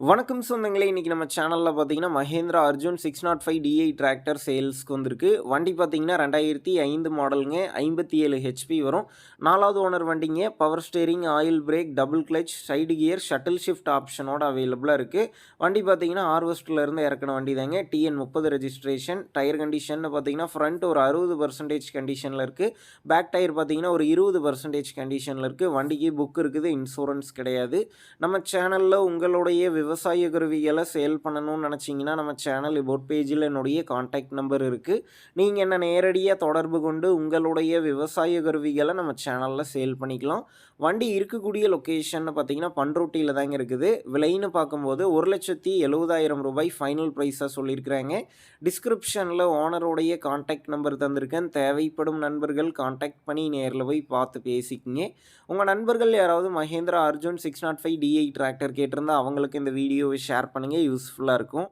வணக்கம் சொந்தங்களே இன்றைக்கி நம்ம சேனலில் பார்த்தீங்கன்னா Mahindra Arjun six naught five DI tractor சேல்ஸ்க்கு வந்திருக்கு. வண்டி பார்த்தீங்கன்னா ரெண்டாயிரத்தி ஐந்து மாடலுங்க ஐம்பத்தி ஏழு ஹெச்பி வரும். நாலாவது ஓனர் வண்டிங்க power steering oil brake double clutch side gear shuttle shift ஆப்ஷனோட அவைலபிளாக இருக்குது வண்டி பார்த்தீங்கன்னா இருந்து இறக்கின வண்டி தாங்க டிஎன் முப்பது ரெஜிஸ்ட்ரேஷன் டயர் கண்டிஷன் பார்த்தீங்கன்னா ஃப்ரண்ட் ஒரு அறுபது பர்சன்டேஜ் கண்டிஷனில் இருக்குது பேக் டயர் பார்த்தீங்கன்னா ஒரு இருபது பர்சன்டேஜ் கண்டிஷனில் இருக்குது வண்டிக்கு புக் இருக்குது இன்சூரன்ஸ் கிடையாது. நம்ம சேனலில் உங்களுடைய விவசாய கருவிகளை சேல் பண்ணணும்னு நினச்சிங்கன்னா நம்ம சேனல் போட் பேஜில் என்னுடைய காண்டாக்ட் நம்பர் இருக்குது நீங்கள் என்ன நேரடியாக தொடர்பு கொண்டு உங்களுடைய விவசாய கருவிகளை நம்ம சேனலில் சேல் பண்ணிக்கலாம். வண்டி இருக்கக்கூடிய லொக்கேஷன் பார்த்தீங்கன்னா பண்ருட்டியில் தாங்க இருக்குது. விலைன்னு பார்க்கும்போது ஒரு லட்சத்தி எழுபதாயிரம் ரூபாய் ஃபைனல் ப்ரைஸாக சொல்லியிருக்கிறாங்க. டிஸ்கிரிப்ஷனில் ஓனருடைய காண்டாக்ட் நம்பர் தந்திருக்கேன். தேவைப்படும் நண்பர்கள் காண்டாக்ட் பண்ணி நேரில் போய் பார்த்து பேசிக்கிங்க. உங்கள் நண்பர்கள் யாராவது Mahindra Arjun six naught five DI tractor கேட்டிருந்தா அவங்களுக்கு இந்த வீடியோவை ஷேர் பண்ணுங்கள் யூஸ்ஃபுல்லாக இருக்கும்.